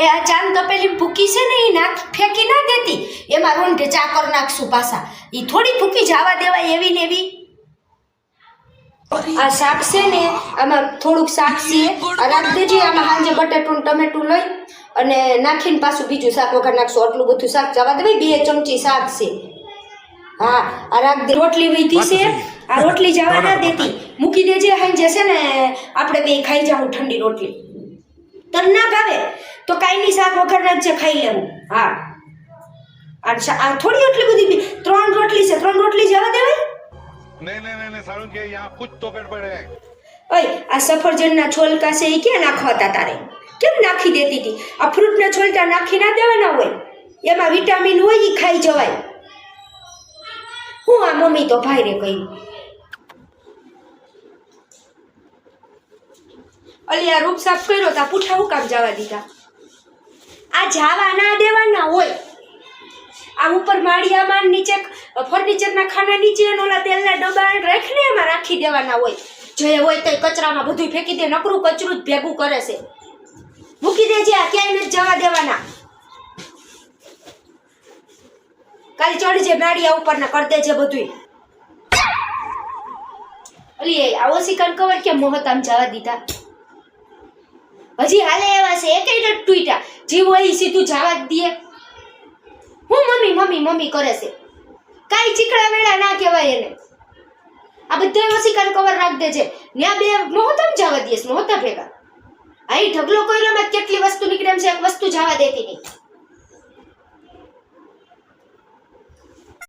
એ આ ચાંદ તપેલી ભૂકી છે ને એ નાખ ફેંકી ના દેતી. એમાં રોંઢે ચાકર નાખશું પાછા. એ થોડી ભૂકી જવા દેવાય એવી ને એવી. આ શાક છે ને આમાં થોડુંક શાક છે. આ રાખી દેજે આમાં સાંજે બટેટું ટમેટું લઈ અને નાખીને પાછું બીજું શાક વગર નાખશું. આટલું બધું શાક જવા દેવાય બે ચમચી શાક છે. હા આ રાખ દે. રોટલી વીધી છે. આ રોટલી જવા ના દેતી. મૂકી દેજે સાંજે છે ને આપણે બે ખાઈ જાઉં ઠંડી રોટલી. તને ના ભાવે. તો કાંઈની શાક વગરના જ છે ખાઈ લેવું. હા. આ થોડી એટલી બધી ત્રણ રોટલી છે ત્રણ રોટલી જવા દેવાય? નહીં આ સફરજનના છોલકા છે એ ક્યાં નાખવા હતા તારે? કેમ નાખી દેતી હતી આ ફ્રૂટના છોલકા નાખી ના દેવાના હોય? એમાં વિટામિન હોય એ ખાઈ જવાય. હું આ મમ્મી તો ભાઈ રે કહ્યું અલી આ રૂપ સાફ કર્યો તા પૂઠા હું કામ જવા દીધા? આ જાવા ના દેવાના હોય. આ ઉપર માળિયામાં નીચે, ફર્નિચરના ખાના નીચે ઓલા તેલના ડબ્બા રાખીને એમાં રાખી દેવાના હોય. જે હોય તો કચરામાં બધું ફેંકી દે, નકરું કચરું જ ભેગું કરે છે. મૂકી દેજે, આ ક્યાંય નથી જવા દેવાના. કાલે ચડજે માળિયા ઉપર ને કરી દેજે બધું અલી આવો ઓશિકાન કવર કેમ મોહતામ જવા દીધા? હજી હાલે એવા છે એકે જીવ ઈ સીધું જવા જ દે. હું મમ્મી મમ્મી મમ્મી કરે છે. કાંઈ ચીકડા વેળા ના કહેવાય એને. આ બધા વસીકાર કવર રાખ દેજે. ન્યા બે મોહતમ જવા દેસ મોહતા ભેગા. આ ઢગલો ઢગલો રમત કેટલી વસ્તુ નીકળે છે, એક વસ્તુ જવા દેતી નહીં.